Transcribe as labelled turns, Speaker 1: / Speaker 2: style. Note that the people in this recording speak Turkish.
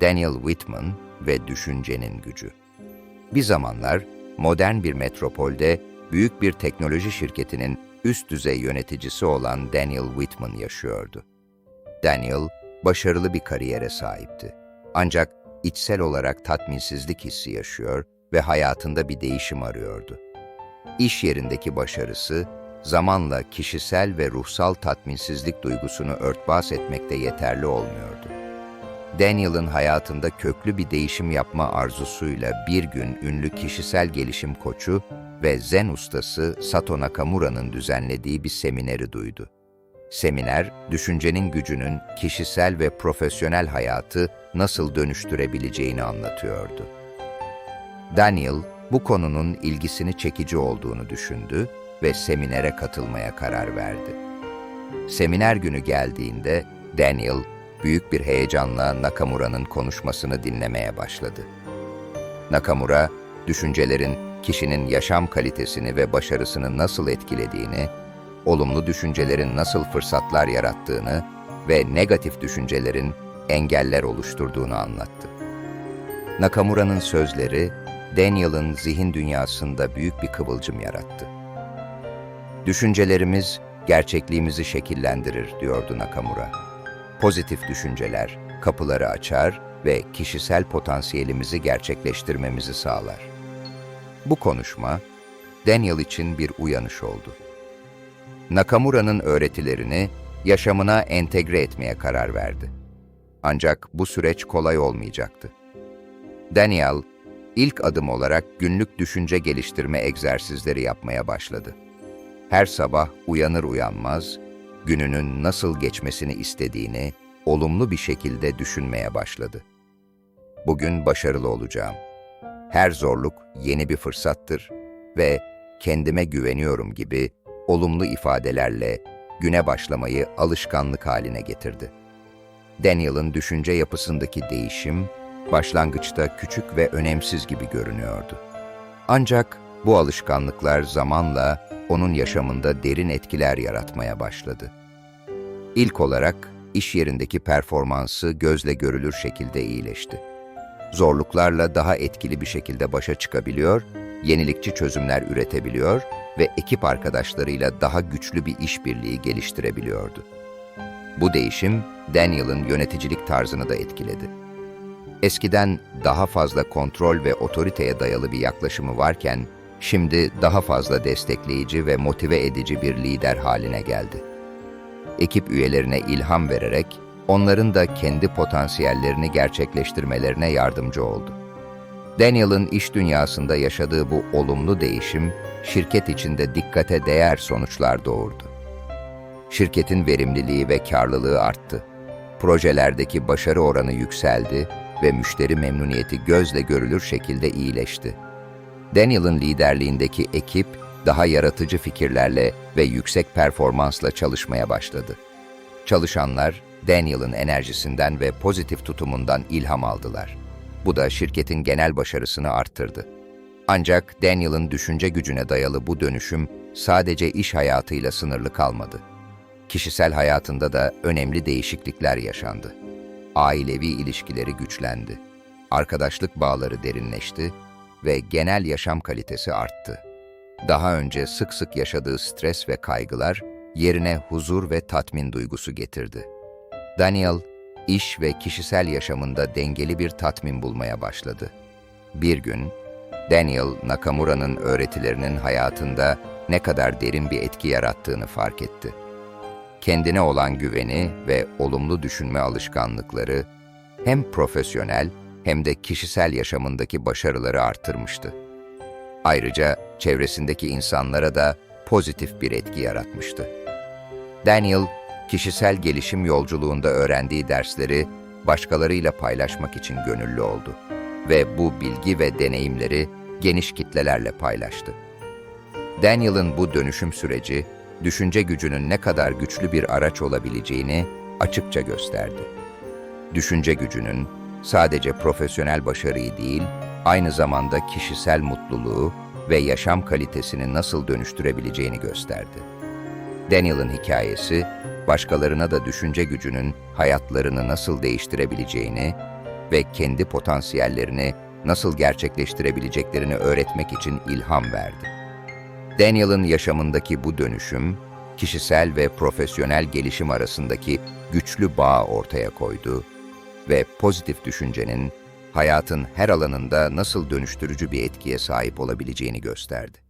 Speaker 1: Daniel Whitman ve Düşüncenin Gücü. Bir zamanlar modern bir metropolde büyük bir teknoloji şirketinin üst düzey yöneticisi olan Daniel Whitman yaşıyordu. Daniel, başarılı bir kariyere sahipti. Ancak içsel olarak tatminsizlik hissi yaşıyor ve hayatında bir değişim arıyordu. İş yerindeki başarısı, zamanla kişisel ve ruhsal tatminsizlik duygusunu örtbas etmekte yeterli olmuyordu. Daniel'ın hayatında köklü bir değişim yapma arzusuyla bir gün ünlü kişisel gelişim koçu ve zen ustası Sato Nakamura'nın düzenlediği bir semineri duydu. Seminer, düşüncenin gücünün kişisel ve profesyonel hayatı nasıl dönüştürebileceğini anlatıyordu. Daniel, bu konunun ilgisini çekici olduğunu düşündü ve seminere katılmaya karar verdi. Seminer günü geldiğinde Daniel, büyük bir heyecanla Nakamura'nın konuşmasını dinlemeye başladı. Nakamura, düşüncelerin kişinin yaşam kalitesini ve başarısını nasıl etkilediğini, olumlu düşüncelerin nasıl fırsatlar yarattığını ve negatif düşüncelerin engeller oluşturduğunu anlattı. Nakamura'nın sözleri, Daniel'ın zihin dünyasında büyük bir kıvılcım yarattı. Düşüncelerimiz gerçekliğimizi şekillendirir, diyordu Nakamura. Pozitif düşünceler kapıları açar ve kişisel potansiyelimizi gerçekleştirmemizi sağlar. Bu konuşma, Daniel için bir uyanış oldu. Nakamura'nın öğretilerini yaşamına entegre etmeye karar verdi. Ancak bu süreç kolay olmayacaktı. Daniel, ilk adım olarak günlük düşünce geliştirme egzersizleri yapmaya başladı. Her sabah uyanır uyanmaz, gününün nasıl geçmesini istediğini olumlu bir şekilde düşünmeye başladı. Bugün başarılı olacağım. Her zorluk yeni bir fırsattır ve kendime güveniyorum gibi olumlu ifadelerle güne başlamayı alışkanlık haline getirdi. Daniel'ın düşünce yapısındaki değişim, başlangıçta küçük ve önemsiz gibi görünüyordu. Ancak bu alışkanlıklar zamanla onun yaşamında derin etkiler yaratmaya başladı. İlk olarak iş yerindeki performansı gözle görülür şekilde iyileşti. Zorluklarla daha etkili bir şekilde başa çıkabiliyor, yenilikçi çözümler üretebiliyor ve ekip arkadaşlarıyla daha güçlü bir işbirliği geliştirebiliyordu. Bu değişim Daniel'ın yöneticilik tarzını da etkiledi. Eskiden daha fazla kontrol ve otoriteye dayalı bir yaklaşımı varken, şimdi daha fazla destekleyici ve motive edici bir lider haline geldi. Ekip üyelerine ilham vererek, onların da kendi potansiyellerini gerçekleştirmelerine yardımcı oldu. Daniel'ın iş dünyasında yaşadığı bu olumlu değişim, şirket içinde dikkate değer sonuçlar doğurdu. Şirketin verimliliği ve karlılığı arttı. Projelerdeki başarı oranı yükseldi ve müşteri memnuniyeti gözle görülür şekilde iyileşti. Daniel'ın liderliğindeki ekip daha yaratıcı fikirlerle ve yüksek performansla çalışmaya başladı. Çalışanlar Daniel'ın enerjisinden ve pozitif tutumundan ilham aldılar. Bu da şirketin genel başarısını arttırdı. Ancak Daniel'ın düşünce gücüne dayalı bu dönüşüm sadece iş hayatıyla sınırlı kalmadı. Kişisel hayatında da önemli değişiklikler yaşandı. Ailevi ilişkileri güçlendi. Arkadaşlık bağları derinleşti ve genel yaşam kalitesi arttı. Daha önce sık sık yaşadığı stres ve kaygılar yerine huzur ve tatmin duygusu getirdi. Daniel, iş ve kişisel yaşamında dengeli bir tatmin bulmaya başladı. Bir gün, Daniel, Nakamura'nın öğretilerinin hayatında ne kadar derin bir etki yarattığını fark etti. Kendine olan güveni ve olumlu düşünme alışkanlıkları hem profesyonel hem de kişisel yaşamındaki başarıları artırmıştı. Ayrıca çevresindeki insanlara da pozitif bir etki yaratmıştı. Daniel, kişisel gelişim yolculuğunda öğrendiği dersleri başkalarıyla paylaşmak için gönüllü oldu ve bu bilgi ve deneyimleri geniş kitlelerle paylaştı. Daniel'ın bu dönüşüm süreci, düşünce gücünün ne kadar güçlü bir araç olabileceğini açıkça gösterdi. Düşünce gücünün sadece profesyonel başarıyı değil, aynı zamanda kişisel mutluluğu ve yaşam kalitesini nasıl dönüştürebileceğini gösterdi. Daniel'ın hikayesi, başkalarına da düşünce gücünün hayatlarını nasıl değiştirebileceğini ve kendi potansiyellerini nasıl gerçekleştirebileceklerini öğretmek için ilham verdi. Daniel'ın yaşamındaki bu dönüşüm, kişisel ve profesyonel gelişim arasındaki güçlü bağ ortaya koydu ve pozitif düşüncenin hayatın her alanında nasıl dönüştürücü bir etkiye sahip olabileceğini gösterdi.